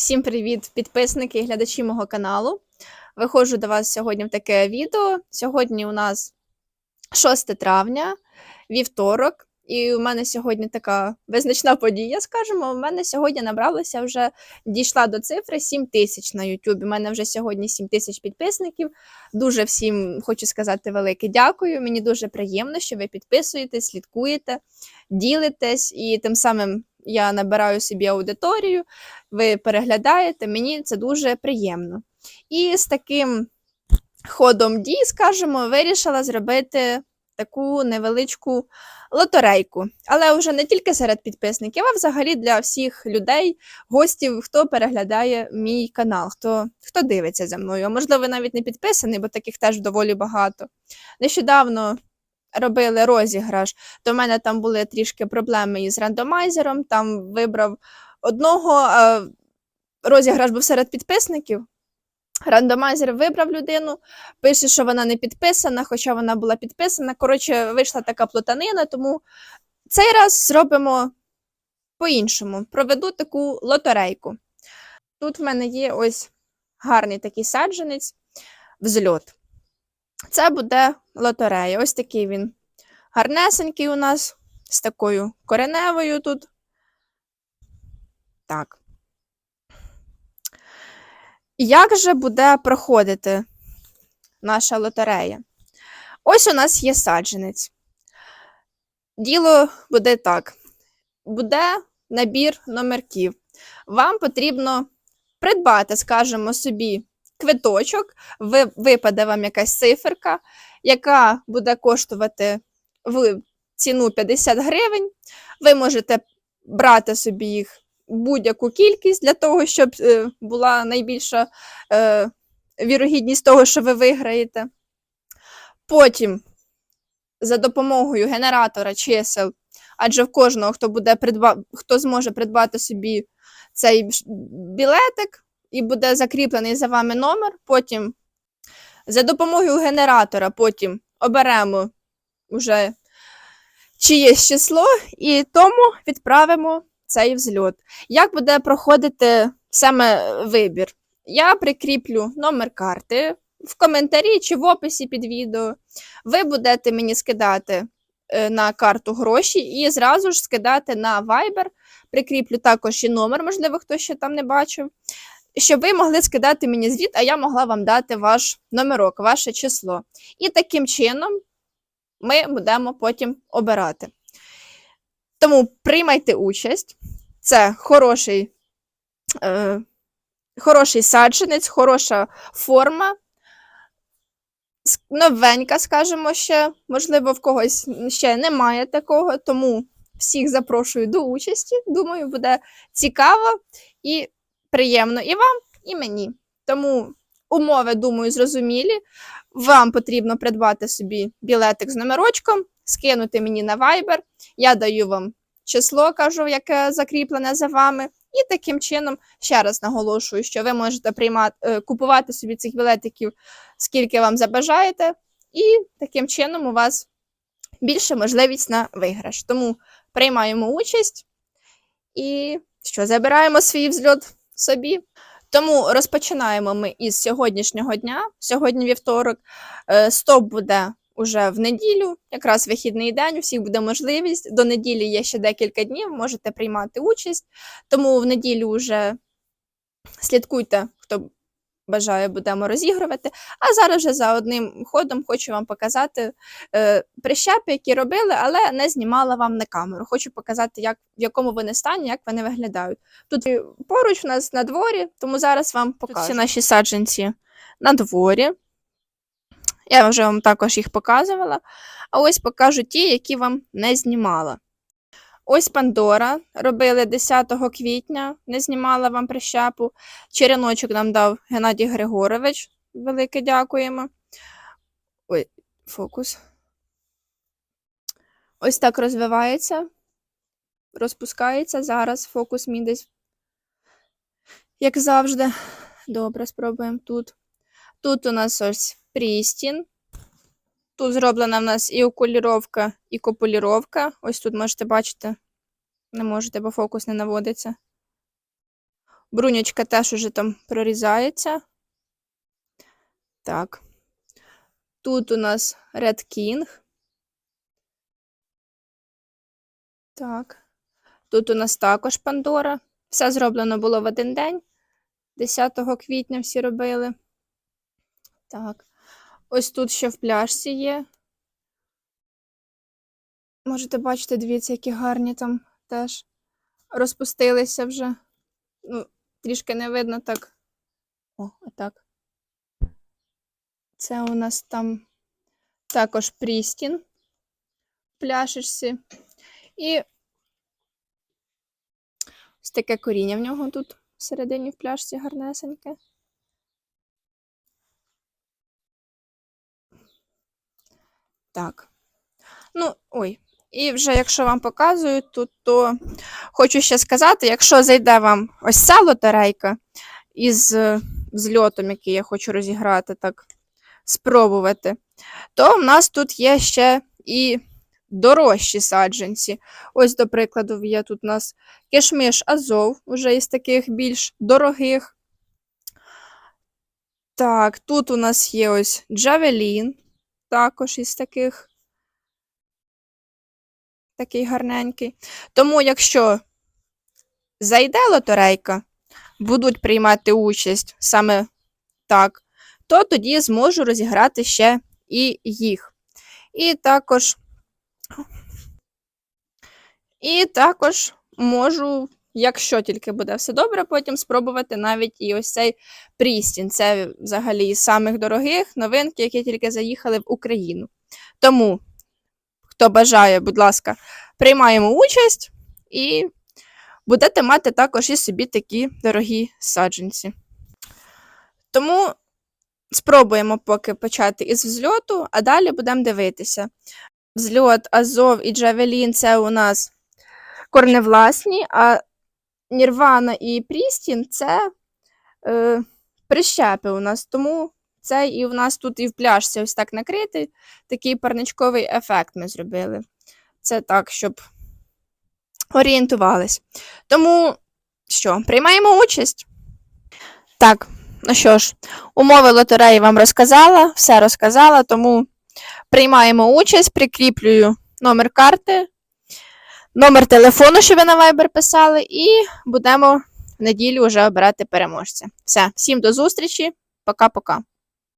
Всім привіт, підписники і глядачі мого каналу. Виходжу до вас сьогодні в таке відео. Сьогодні у нас 6 травня, вівторок, і у мене сьогодні така визначна подія, скажімо. У мене сьогодні набралося вже дійшла до цифри 7 тисяч на YouTube. У мене вже сьогодні 7 тисяч підписників. Дуже всім хочу сказати велике дякую. Мені дуже приємно, що ви підписуєтесь, слідкуєте, ділитесь, і тим самим я набираю собі аудиторію ви переглядаєте, мені це дуже приємно. І з таким ходом дій, скажімо, вирішила зробити таку невеличку лотерейку. Але вже не тільки серед підписників, а взагалі для всіх людей, гостів, хто переглядає мій канал, хто, хто дивиться за мною. А можливо, навіть не підписаний, бо таких теж доволі багато. Нещодавно. Робили розіграш, то в мене там були трішки проблеми із рандомайзером. Там вибрав одного розіграш був серед підписників. Рандомайзер вибрав людину, пише, що вона не підписана, хоча вона була підписана. Коротше, вийшла така плутанина, тому цей раз зробимо по-іншому. Проведу таку лотерейку. Тут в мене є ось гарний такий саджанець взльот. Це буде лотерея. Ось такий він гарнесенький у нас, з такою кореневою тут. Так. Як же буде проходити наша лотерея? Ось у нас є саджанець. Діло буде так: буде набір номерків. Вам потрібно придбати, скажімо, собі квиточок, випаде вам якась циферка, яка буде коштувати в ціну 50 гривень. Ви можете брати собі їх будь-яку кількість для того, щоб е, була найбільша е, вірогідність того, що ви виграєте. Потім за допомогою генератора чисел, адже в кожного, хто буде придба... хто зможе придбати собі цей білетик і буде закріплений за вами номер. Потім за допомогою генератора потім оберемо вже чиєсь число і тому відправимо цей взльот. Як буде проходити саме вибір? Я прикріплю номер карти в коментарі чи в описі під відео. Ви будете мені скидати е, на карту гроші і зразу ж скидати на Viber. Прикріплю також і номер, можливо, хто ще там не бачив. Щоб ви могли скидати мені звіт, а я могла вам дати ваш номерок, ваше число. І таким чином ми будемо потім обирати. Тому приймайте участь. Це хороший, е, хороший саджанець, хороша форма. Новенька, скажімо ще. Можливо, в когось ще немає такого, тому всіх запрошую до участі. Думаю, буде цікаво і приємно і вам, і мені. Тому умови, думаю, зрозумілі. Вам потрібно придбати собі білетик з номерочком, скинути мені на Viber. Я даю вам число, кажу, яке закріплене за вами. І таким чином, ще раз наголошую, що ви можете приймати, е, купувати собі цих білетиків, скільки вам забажаєте, і таким чином у вас більше можливість на виграш. Тому приймаємо участь і що забираємо свій взльот собі. Тому розпочинаємо ми із сьогоднішнього дня. Сьогодні вівторок. Е, Стоп буде уже в неділю, якраз вихідний день. У всіх буде можливість. До неділі є ще декілька днів, можете приймати участь. Тому в неділю вже слідкуйте, хто бажає, будемо розігрувати. А зараз вже за одним ходом хочу вам показати е, прищепи, які робили, але не знімала вам на камеру. Хочу показати, як, в якому вони стані, як вони виглядають. Тут поруч у нас на дворі, тому зараз вам покажу. Тут всі наші саджанці на дворі. Я вже вам також їх показувала. А ось покажу ті, які вам не знімала. Ось Пандора робили 10 квітня, не знімала вам прищепу. Череночок нам дав Геннадій Григорович. Велике дякуємо. Ой, фокус. Ось так розвивається, розпускається. Зараз фокус мій десь, як завжди. Добре, спробуємо тут. Тут у нас ось Прістін. Тут зроблена в нас і окуліровка, і кополіровка. Ось тут можете бачити. Не можете, бо фокус не наводиться. Брунячка теж уже там прорізається. Так. Тут у нас Red King. Так. Тут у нас також Пандора. Все зроблено було в один день. 10 квітня всі робили. Так. Ось тут ще в пляшці є. Можете бачити, дивіться, які гарні там теж розпустилися вже. Ну, трішки не видно так. О, отак. Це у нас там також Прістін пляшечці. І ось таке коріння в нього тут всередині в пляшці гарнесеньке. Так. Ну, ой. І вже якщо вам показую тут, то хочу ще сказати, якщо зайде вам ось ця лотерейка із е, зльотом, який я хочу розіграти, так, спробувати, то в нас тут є ще і дорожчі саджанці. Ось, до прикладу, є тут у нас кишмиш Азов, вже із таких більш дорогих. Так, тут у нас є ось Джавелін, також із таких. Такий гарненький. Тому, якщо зайде лотерейка, будуть приймати участь саме так, то тоді зможу розіграти ще і їх. І також, і також можу, якщо тільки буде все добре, потім спробувати навіть і ось цей Прістін. Це взагалі із самих дорогих новинки, які тільки заїхали в Україну. Тому, хто бажає, будь ласка, приймаємо участь і будете мати також і собі такі дорогі саджанці. Тому спробуємо поки почати із взльоту, а далі будемо дивитися. Взльот, Азов і Джавелін це у нас корневласні, а Нірвана і Прістін це е, прищепи у нас. Тому це і у нас тут і в пляшці ось так накритий. Такий парничковий ефект ми зробили. Це так, щоб орієнтувались. Тому що, приймаємо участь? Так, ну що ж, умови лотереї вам розказала, все розказала, тому приймаємо участь, прикріплюю номер карти, номер телефону, що ви на Viber писали, і будемо в неділю вже обирати переможця. Все, всім до зустрічі, пока-пока.